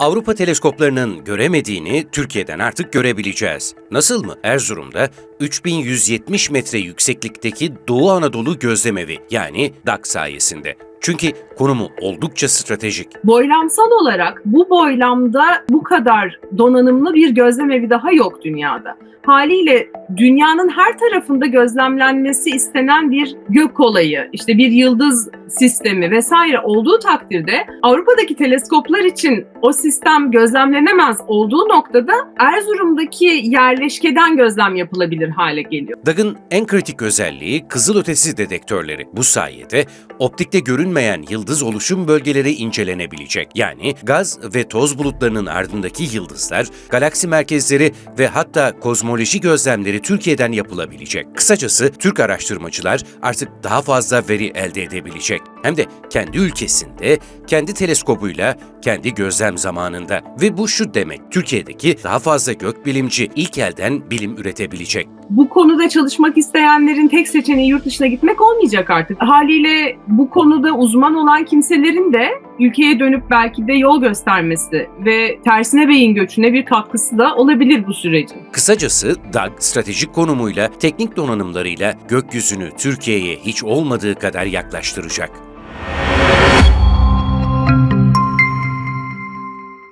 Avrupa teleskoplarının göremediğini Türkiye'den artık görebileceğiz. Nasıl mı? Erzurum'da 3170 metre yükseklikteki Doğu Anadolu Gözlemevi yani DAK sayesinde. Çünkü konumu oldukça stratejik. Boylamsal olarak bu boylamda bu kadar donanımlı bir gözlemevi daha yok dünyada. Haliyle dünyanın her tarafında gözlemlenmesi istenen bir gök olayı, işte bir yıldız sistemi vesaire olduğu takdirde Avrupa'daki teleskoplar için o sistem gözlemlenemez olduğu noktada Erzurum'daki yerleşkeden gözlem yapılabilir hale geliyor. DAG'ın en kritik özelliği kızılötesi dedektörleri. Bu sayede optikte görünmeyen yıldız oluşum bölgeleri incelenebilecek. Yani gaz ve toz bulutlarının ardındaki yıldızlar, galaksi merkezleri ve hatta kozmoloji gözlemleri Türkiye'den yapılabilecek. Kısacası Türk araştırmacılar artık daha fazla veri elde edebilecek. Hem de kendi ülkesinde, kendi teleskobuyla, kendi gözlem zamanında. Ve bu şu demek, Türkiye'deki daha fazla gökbilimci ilk elden bilim üretebilecek. bu konuda çalışmak isteyenlerin tek seçeneği yurt dışına gitmek olmayacak artık. Haliyle bu konuda uzman olan kimselerin de ülkeye dönüp belki de yol göstermesi ve tersine beyin göçüne bir katkısı da olabilir bu sürecin. Kısacası DAG stratejik konumuyla, teknik donanımlarıyla gökyüzünü Türkiye'ye hiç olmadığı kadar yaklaştıracak.